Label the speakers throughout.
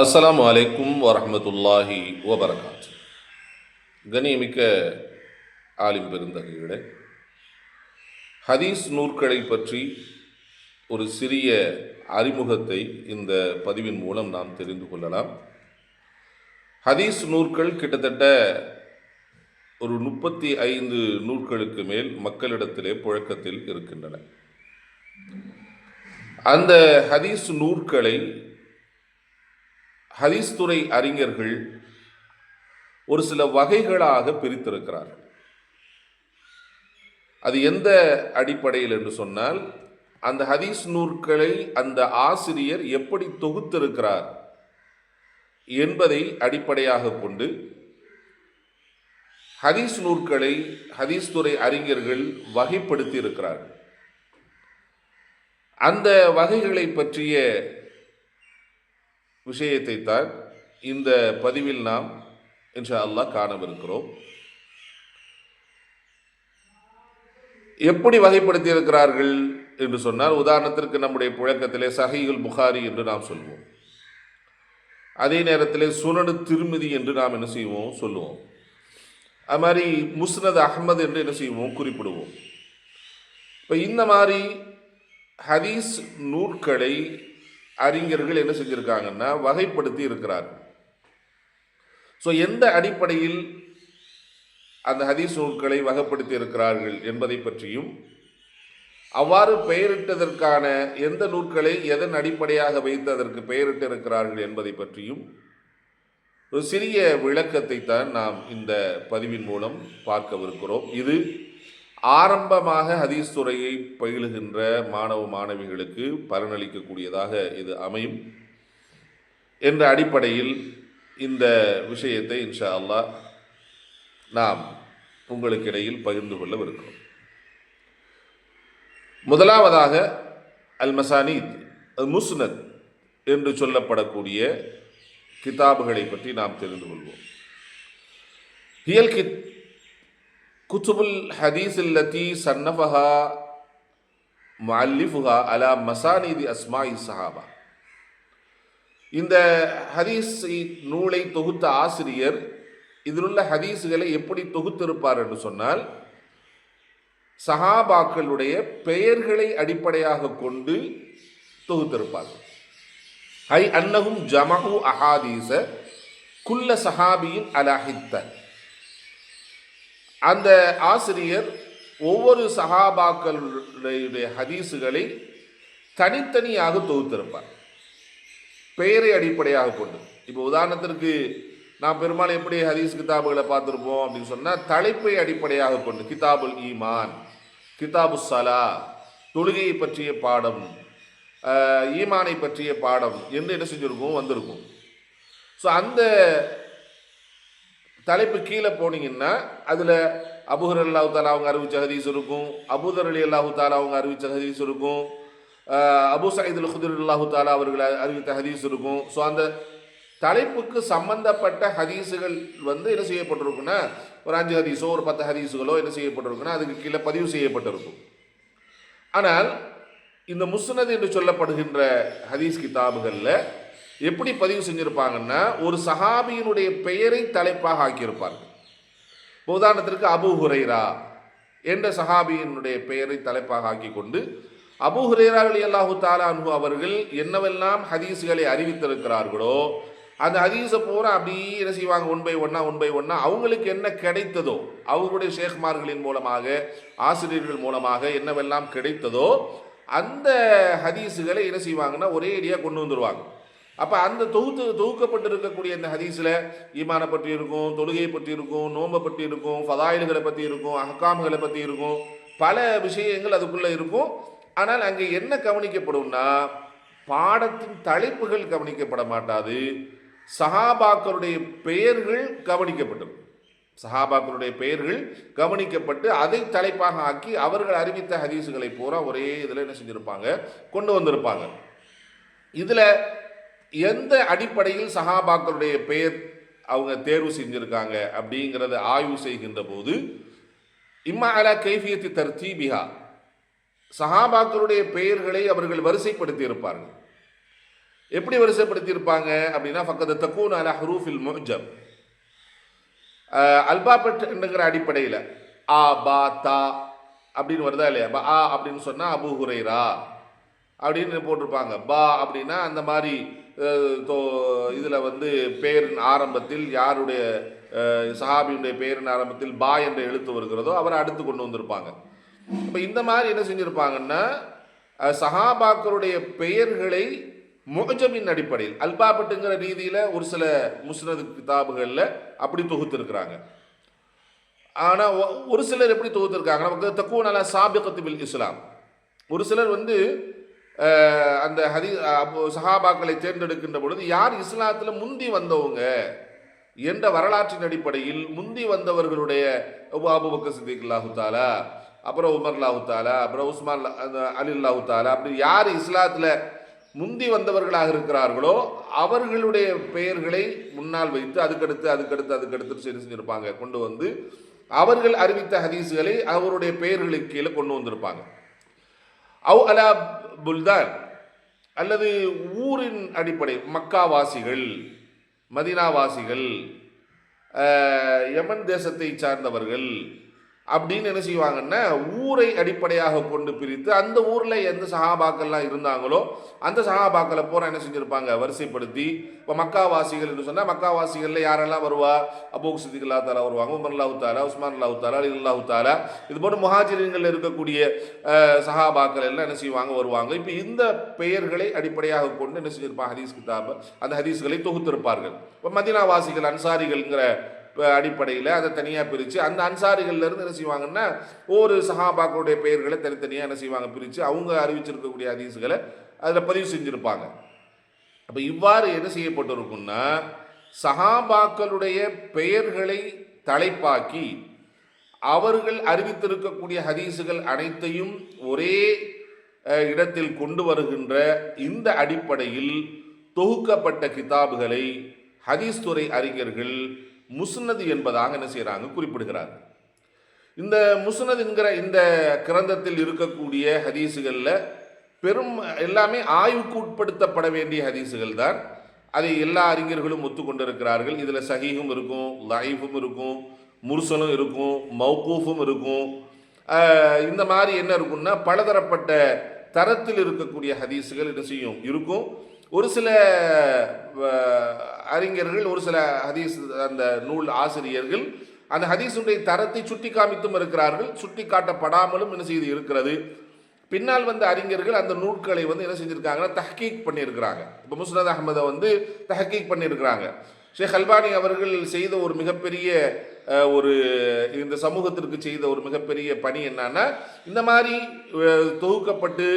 Speaker 1: அஸ்லாம் வலைக்கும் வரமத்துல்லாஹி வபரகாத் கணியமிக்க ஆலிம் பெருந்தகைகளே ஹதீஸ் நூற்களை பற்றி ஒரு சிறிய அறிமுகத்தை இந்த பதிவின் மூலம் நாம் தெரிந்து கொள்ளலாம். ஹதீஸ் நூற்கள் கிட்டத்தட்ட ஒரு முப்பத்தி ஐந்து நூற்களுக்கு மேல் மக்களிடத்திலே புழக்கத்தில் இருக்கின்றன. அந்த ஹதீஸ் நூற்களை ஹதீஸ் துறை அறிஞர்கள் ஒரு சில வகைகளாக பிரித்திருக்கிறார்கள். அது எந்த அடிப்படையில் என்று சொன்னால் அந்த ஹதீஸ் நூற்களை அந்த ஆசிரியர் எப்படி தொகுத்திருக்கிறார் என்பதை அடிப்படையாக கொண்டு ஹதீஸ் நூற்களை ஹதீஸ் துறை அறிஞர்கள் வகைப்படுத்தி இருக்கிறார்கள் அந்த வகைகளை பற்றிய விஷயத்தை தான் இந்த பதிவில் நாம் இன்ஷா அல்லாஹ் காணவிருக்கிறோம். எப்படி வகைப்படுத்தி இருக்கிறார்கள் என்று சொன்னால் உதாரணத்திற்கு நம்முடைய புழக்கத்திலே சஹீகுல் புகாரி என்று நாம் சொல்வோம். அதே நேரத்திலே சுனடு திருமதி என்று நாம் என்ன செய்வோம்? சொல்லுவோம். அது மாதிரி முஸ்னத் அஹ்மது என்று என்ன செய்வோம்? குறிப்பிடுவோம். இப்போ இந்த மாதிரி ஹதீஸ் நூற்களை அறிஞர்கள் என்ன செஞ்சுருக்காங்கன்னா வகைப்படுத்தி இருக்கிறார்கள் ஸோ எந்த அடிப்படையில் அந்த ஹதீஸ் நூல்களை வகைப்படுத்தி இருக்கிறார்கள் என்பதை பற்றியும் அவ்வாறு பெயரிட்டதற்கான எந்த நூல்களை எதன் அடிப்படையாக வைத்து அதற்கு பெயரிட்டிருக்கிறார்கள் என்பதை பற்றியும் ஒரு சிறிய விளக்கத்தை தான் நாம் இந்த பதிவின் மூலம் பார்க்கவிருக்கிறோம். இது ஆரம்பமாக ஹதீஸ் துறையை பயிலுகின்ற மாணவ மாணவிகளுக்கு பலனளிக்கக்கூடியதாக இது அமையும் என்ற அடிப்படையில் இந்த விஷயத்தை இன்ஷா அல்லாஹ் நாம் உங்களுக்கு இடையில் பகிர்ந்து கொள்ளவிருக்கிறோம். முதலாவதாக அல் மசானீத் முஸ்னத் என்று சொல்லப்படக்கூடிய கிதாபுகளை பற்றி நாம் தெரிந்து கொள்வோம். ஹியல் கித் குத்துபுல் ஹதீஸ் இல்லத்தி சன்னஃபஹா முஅல்லிஃபுஹா அலா மசானிதி அஸ்மாயி சஹாபா இந்த ஹதீஸ் நூலை தொகுத்த ஆசிரியர் இதிலுள்ள ஹதீஸுகளை எப்படி தொகுத்திருப்பார் என்று சொன்னால் சஹாபாக்களுடைய பெயர்களை அடிப்படையாக கொண்டு தொகுத்திருப்பார் ஐ அன்னகும் ஜமஹு அஹாதீச குல்ல சஹாபியின் அலாஹித்த அந்த ஆசிரியர் ஒவ்வொரு சஹாபாக்களுடைய ஹதீஸுகளை தனித்தனியாக தொகுத்திருப்பார். பெயரை அடிப்படையாக கொண்டு. இப்போ உதாரணத்திற்கு நாம் பெரும்பாலும் எப்படி ஹதீஸ் கிதாபுகளை பார்த்துருப்போம் அப்படின்னு சொன்னால் தலைப்பை அடிப்படையாக கொண்டு கிதாபுல் ஈமான் கிதாபு சலா தொழுகையை பற்றிய பாடம் ஈமானை பற்றிய பாடம் என்று என்ன செஞ்சுருக்கும்? வந்திருக்கும். ஸோ அந்த தலைப்பு கீழே போனீங்கன்னா அதில் அபுஹர் அல்லாஹு தாலா அவங்க அறிவிச்ச ஹதீஸ் இருக்கும். அபுதர் அலி அல்லாஹு தாலா அவங்க அறிவிச்ச ஹதீஸ் இருக்கும். அபு சயீதுல் ஹுதுர் அல்லாஹு தாலா அவர்கள் அறிவித்த ஹதீஸ் இருக்கும். ஸோ அந்த தலைப்புக்கு சம்பந்தப்பட்ட ஹதீஸுகள் வந்து என்ன செய்யப்பட்டிருக்குன்னா ஒரு அஞ்சு ஹதீஸோ ஒரு பத்து ஹதீஸுகளோ என்ன செய்யப்பட்டிருக்குன்னா அதுக்கு கீழே பதிவு செய்யப்பட்டிருக்கும். ஆனால் இந்த முஸ்னத் என்று சொல்லப்படுகின்ற ஹதீஸ் கிதாபுகளில் எப்படி பதிவு செஞ்சுருப்பாங்கன்னா ஒரு சஹாபியினுடைய பெயரை தலைப்பாக ஆக்கியிருப்பார்கள் உதாரணத்திற்கு அபு ஹுரைரா என்ற சஹாபியினுடைய பெயரை தலைப்பாக ஆக்கி கொண்டு அபு ஹுரேரா அலி அல்லாஹு தாலானு அவர்கள் என்னவெல்லாம் ஹதீஸுகளை அறிவித்திருக்கிறார்களோ அந்த ஹதீஸை பூரா அப்படியே என்ன செய்வாங்க ஒன் பை ஒன்னா ஒன் பை ஒன்னா அவங்களுக்கு என்ன கிடைத்ததோ அவர்களுடைய ஷேக்மார்களின் மூலமாக ஆசிரியர்கள் மூலமாக என்னவெல்லாம் கிடைத்ததோ அந்த ஹதீஸுகளை என்ன செய்வாங்கன்னா ஒரே அடியாக கொண்டு வந்துடுவாங்க அப்போ அந்த தொகுத்து தொகுக்கப்பட்டிருக்கக்கூடிய இந்த ஹதீஸில் ஈமானை பற்றி இருக்கும் தொழுகையை பற்றி இருக்கும் நோம்பை பற்றி இருக்கும் ஃபதாயில்களை பற்றி இருக்கும் அஹ்காம்களை பற்றி இருக்கும். பல விஷயங்கள் அதுக்குள்ளே இருக்கும். ஆனால் அங்கே என்ன கவனிக்கப்படும்னா பாடத்தின் தலைப்புகள் கவனிக்கப்பட மாட்டாது. சஹாபாக்களுடைய பெயர்கள் கவனிக்கப்பட்டிருக்கும் சஹாபாக்களுடைய பெயர்கள் கவனிக்கப்பட்டு அதை தலைப்பாக ஆக்கி அவர்கள் அறிவித்த ஹதீஸுகளை பூரா ஒரே இதில் என்ன செஞ்சுருப்பாங்க? கொண்டு வந்திருப்பாங்க. இதில் எந்த அடிப்படையில் சஹாபாக்களுடைய பெயர் அவங்க தேர்வு செஞ்சுருக்காங்க அப்படிங்கிறத ஆய்வு செய்கின்ற போது இம்மா அலா கைஃபியத்தி தீபிகா சஹாபாக்களுடைய பெயர்களை அவர்கள் வரிசைப்படுத்தி இருப்பார்கள். எப்படி வரிசைப்படுத்தியிருப்பாங்க அப்படின்னா ஃபக்கத் தக்கூன் அலா ஹரூஃபில் முஜம். அல்பாபெட் என்கிற அடிப்படையில் ஆ பா தா அப்படின்னு வருதா இல்லையா? பா ஆ அப்படின்னு சொன்னால் அபு ஹுரைரா அப்படின்னு போட்டிருப்பாங்க. பா அப்படின்னா அந்த மாதிரி இதில் வந்து பேரின் ஆரம்பத்தில் யாருடைய சஹாபியுடைய பேரின் ஆரம்பத்தில் பா என்ற எழுத்து வருகிறதோ அவரை அடுத்து கொண்டு வந்திருப்பாங்க. இப்போ இந்த மாதிரி என்ன செஞ்சுருப்பாங்கன்னா சஹாபாக்களுடைய பெயர்களை முகஜமின் அடிப்படையில் அல்பாபட்டுங்கிற ரீதியில் ஒரு சில முஸ்னது கிதாபுகளில் அப்படி தொகுத்திருக்கிறாங்க. ஆனால் ஒரு சிலர் எப்படி தொகுத்திருக்காங்க நமக்கு தக்குவ நல்லா சாபிகத்து பில் இஸ்லாம். ஒரு சிலர் வந்து அந்த ஹதி அப்போ சஹாபாக்களை தேர்ந்தெடுக்கின்ற பொழுது யார் இஸ்லாத்தில் முந்தி வந்தவங்க என்ற வரலாற்றின் அடிப்படையில் முந்தி வந்தவர்களுடைய அபு அபுபக்கர் சித்திக் அல்லாஹு தாலா அப்புறம் உமர் அல்லாஹு தாலா அப்புறம் உஸ்மான் அலி அல்லாஹு தாலா அப்படி யார் இஸ்லாத்தில் முந்தி வந்தவர்களாக இருக்கிறார்களோ அவர்களுடைய பெயர்களை முன்னால் வைத்து அதுக்கடுத்து அதுக்கடுத்து அதுக்கடுத்து சரி செஞ்சுருப்பாங்க. கொண்டு வந்து அவர்கள் அறிவித்த ஹதீஸுகளை அவருடைய பெயர்களுக்கு கீழே கொண்டு வந்திருப்பாங்க. அவ் அலா புல்தான். அல்லது ஊரின் அடிப்படை மக்காவாசிகள் மதினாவாசிகள் யமன் தேசத்தை சார்ந்தவர்கள் அப்படின்னு என்ன செய்வாங்கன்னா ஊரை அடிப்படையாக கொண்டு பிரித்து அந்த ஊரில் எந்த சகாபாக்கள்லாம் இருந்தாங்களோ அந்த சகாபாக்களை பூரா என்ன செஞ்சுருப்பாங்க? வரிசைப்படுத்தி இப்போ மக்காவாசிகள் என்று சொன்னால் மக்காவாசிகளில் யாரெல்லாம் வருவா? அபோக் சித்திக் அல்லா தாலா வருவாங்க உமர் அல்லாஹு தாலா உஸ்மான் அல்லாஹு தாலா அலி அல்லாஹு தாலா. இது போன்ற முஹாஜிரின்கள் இருக்கக்கூடிய சகாபாக்கள் சஹாபாக்கள் எல்லாம் என்ன செய்வாங்க? வருவாங்க. இப்போ இந்த பெயர்களை அடிப்படையாக கொண்டு என்ன செஞ்சிருப்பாங்க? ஹதீஸ் கிதாப். அந்த ஹதீஸ்களை தொகுத்திருப்பார்கள். இப்போ மதினாவாசிகள் அன்சாரிகள்ங்கிற அடிப்படையில் அதை தனியாக பிரித்து அந்த அன்சாரிகள்லேருந்து என்ன செய்வாங்கன்னா ஒவ்வொரு சஹாபாக்களுடைய பெயர்களை தனித்தனியாக என்ன செய்வாங்க பிரித்து அவங்க அறிவிச்சிருக்கக்கூடிய அதிசுகளை அதில் பதிவு செஞ்சுருப்பாங்க. அப்போ இவ்வாறு என்ன செய்யப்பட்டிருக்குன்னா சஹாபாக்களுடைய பெயர்களை தலைப்பாக்கி அவர்கள் அறிவித்திருக்கக்கூடிய ஹதீஸுகள் அனைத்தையும் ஒரே இடத்தில் கொண்டு வருகின்ற இந்த அடிப்படையில் தொகுக்கப்பட்ட கிதாபுகளை ஹதீஸ் துறை அறிஞர்கள் முசுனது என்பதாக என்ன செய்கிறாங்க குறிப்பிடுகிறார் இந்த முசுனது என்கிற இந்த கிரந்தத்தில் இருக்கக்கூடிய ஹதீஸுகளில் பெரும் எல்லாமே ஆய்வுக்கு உட்படுத்தப்பட வேண்டிய ஹதீஸுகள் தான். அதை எல்லா அறிஞர்களும் ஒத்துக்கொண்டிருக்கிறார்கள். இதில் சஹீஹும் இருக்கும் லைஃபும் இருக்கும் முர்சலும் இருக்கும் மௌகூஃபும் இருக்கும். இந்த மாதிரி என்ன இருக்கும்னா பலதரப்பட்ட தரத்தில் இருக்கக்கூடிய ஹதீஸுகள் என்ன செய்யும்? இருக்கும். ஒரு சில அறிஞர்கள் ஒரு சில ஹதீஸ் அந்த நூல் ஆசிரியர்கள் அந்த ஹதீஸுடைய தரத்தை சுட்டி காமித்தும் இருக்கிறார்கள். சுட்டி காட்டப்படாமலும் என்ன செய்து இருக்கிறது? பின்னால் வந்த அறிஞர்கள் அந்த நூல்களை வந்து என்ன செஞ்சுருக்காங்கன்னா தஹ்கீக் பண்ணியிருக்கிறாங்க. இப்போ முஸ்னத் அகமதை வந்து தஹ்கீக் பண்ணியிருக்கிறாங்க. ஷேக் அல்பானி அவர்கள் செய்த ஒரு மிகப்பெரிய ஒரு இந்த சமூகத்திற்கு செய்த ஒரு மிகப்பெரிய பணி என்னன்னா இந்த மாதிரி தொகுக்கப்பட்டு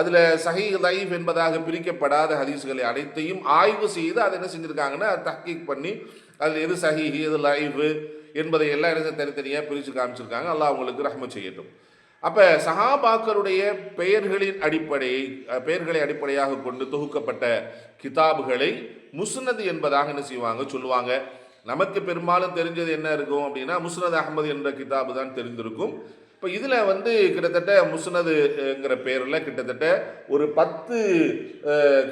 Speaker 1: அதில் சஹி லைஃப் என்பதாக பிரிக்கப்படாத ஹதீஸ்களை அனைத்தையும் ஆய்வு செய்து அதை என்ன செஞ்சுருக்காங்கன்னா தஹ்கீக் பண்ணி அதில் எது சஹி எது லைஃபு என்பதை எல்லாம் என்ன தனித்தனியாக பிரித்து காமிச்சிருக்காங்க. அல்லாஹ் அவங்களுக்கு ரஹ்ம செய்யட்டும். அப்போ சஹாபாக்களுடைய பெயர்களின் அடிப்படை பெயர்களை அடிப்படையாக கொண்டு தொகுக்கப்பட்ட கிதாபுகளை முஸ்னது என்பதாக என்ன செய்வாங்க? சொல்லுவாங்க. நமக்கு பெரும்பாலும் தெரிஞ்சது என்ன இருக்கும் அப்படின்னா முஸ்னத் அகமது என்ற கிதாபு தான் தெரிந்திருக்கும். இப்போ இதில் வந்து கிட்டத்தட்ட முஸ்னதுங்கிற பேரில் கிட்டத்தட்ட ஒரு பத்து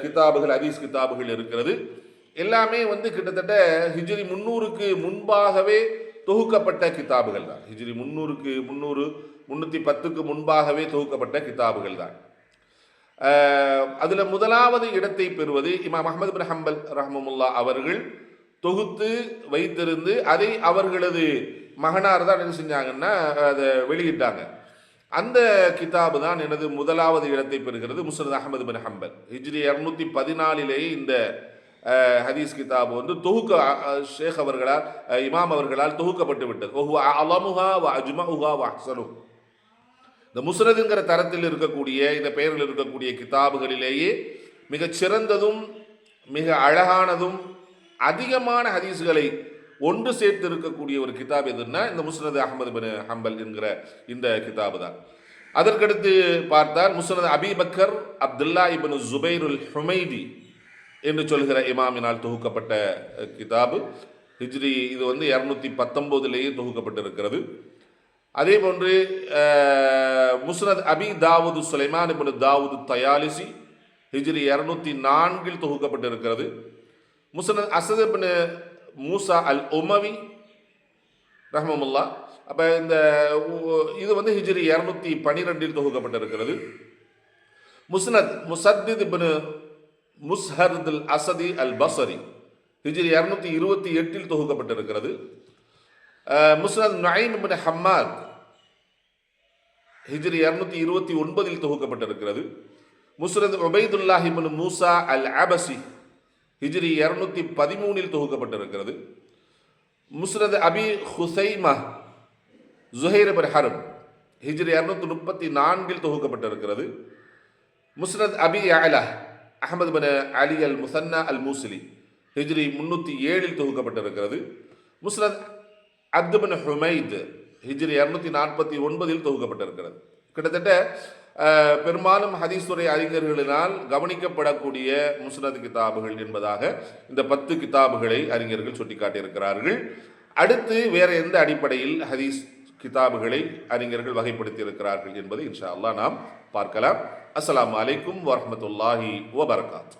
Speaker 1: கிதாபுகள் அதீஸ் கிதாபுகள் இருக்கிறது. எல்லாமே வந்து கிட்டத்தட்ட ஹிஜ்ரி முந்நூறுக்கு முன்பாகவே தொகுக்கப்பட்ட கிதாபுகள் தான். ஹிஜ்ரி முந்நூறுக்கு முந்நூறு முந்நூற்றி பத்துக்கு முன்பாகவே தொகுக்கப்பட்ட கிதாபுகள் தான். அதில் முதலாவது இடத்தை பெறுவது இமாம் அஹமது பின் ஹம்பல் ரஹமுல்லா அவர்கள் தொகுத்து வைத்திருந்து அதை அவர்களது மகனார் தான் என்ன செஞ்சாங்கன்னா அதை வெளியிட்டாங்க. அந்த கிதாபு தான் எனது முதலாவது இடத்தை பெறுகிறது முஸ்னத் அஹமது பின் ஹம்பல். ஹிஜ்ரி இரநூத்தி பதினாலிலேயே இந்த ஹதீஸ் கிதாபு வந்து தொகுக்க ஷேக் அவர்களால் இமாம் அவர்களால் தொகுக்கப்பட்டு விட்டது. அலமுஹா வ அஜ்மஹுஹா வ அஹ்சனு. இந்த முஸ்னதுங்கிற தரத்தில் இருக்கக்கூடிய இந்த பெயரில் இருக்கக்கூடிய கிதாபுகளிலேயே மிகச் சிறந்ததும் மிக அழகானதும் அதிகமான ஹதீஸுகளை ஒன்று சேர்த்து இருக்கக்கூடிய ஒரு கிதாப் எதுன்னா இந்த முஸ்னது அகமது பின் ஹம்பல் என்கிற இந்த கிதாபு தான். அதற்கடுத்து பார்த்தால் Musnad Abi Bakr Abdullah ibn Zubairul Humaidi என்று சொல்கிற இமாமினால் தொகுக்கப்பட்ட கிதாபு. ஹிஜ்ரி இது வந்து இரநூத்தி பத்தொம்போதுலேயே தொகுக்கப்பட்டிருக்கிறது. அதே போன்று முஸ்னத் அபி தாவூது சுலைமான் இப்னு தாவூது தயாலிசி ஹிஜ்ரி இரநூத்தி நான்கில் தொகுக்கப்பட்டிருக்கிறது. முஸ்னத் அசத் இப்னு மூசா அல் உமவி ரஹ்மமுல்லா அப்போ இந்த இது வந்து ஹிஜ்ரி இரநூத்தி பனிரெண்டில் தொகுக்கப்பட்டிருக்கிறது. முஸ்னத் முசத்தித் இப்னு முஸ்ஹர்துல் அசதி அல் பசரி ஹிஜ்ரி இரநூத்தி இருபத்தி எட்டில் தொகுக்கப்பட்டிருக்கிறது. முஸ்னத் நயீம் இபின் ஹம்மாத் ஹிஜ்ரி இரநூத்தி இருபத்தி ஒன்பதில் தொகுக்கப்பட்டிருக்கிறது. முஸ்ரத் ஒபைதுல்லாஹ் இபின் மூசா அல் அபசி ஹிஜ்ரி இரநூத்தி பதிமூணில் தொகுக்கப்பட்டிருக்கிறது. முஸ்ரத் அபி ஹுசைமா ஜுஹைர் இப்னு ஹரம் ஹிஜ்ரி இரநூத்தி முப்பத்தி நான்கில் தொகுக்கப்பட்டிருக்கிறது. முஸ்ரத் அபி அலா அஹமது பின் அலி அல் முசன்னா அல் மூசிலி ஹிஜ்ரி முன்னூற்றி ஏழில் தொகுக்கப்பட்டிருக்கிறது. முஸ்ரத் அப்து ஹுமைத் ஹிஜ்ரி இரநூத்தி நாற்பத்தி ஒன்பதில் தொகுக்கப்பட்டிருக்கிறது. கிட்டத்தட்ட பெரும்பாலும் ஹதீஸ்துறை அறிஞர்களினால் கவனிக்கப்படக்கூடிய முஸ்னத் கிதாபுகள் என்பதாக இந்த பத்து கிதாபுகளை அறிஞர்கள் சுட்டிக்காட்டியிருக்கிறார்கள். அடுத்து வேற எந்த அடிப்படையில் ஹதீஸ் கிதாபுகளை அறிஞர்கள் வகைப்படுத்தி இருக்கிறார்கள் என்பதை இன்ஷா அல்லாஹ் நாம் பார்க்கலாம். அஸ்லாம் அலைக்கும் வரமத்துல்லாஹி வபரகாத்து.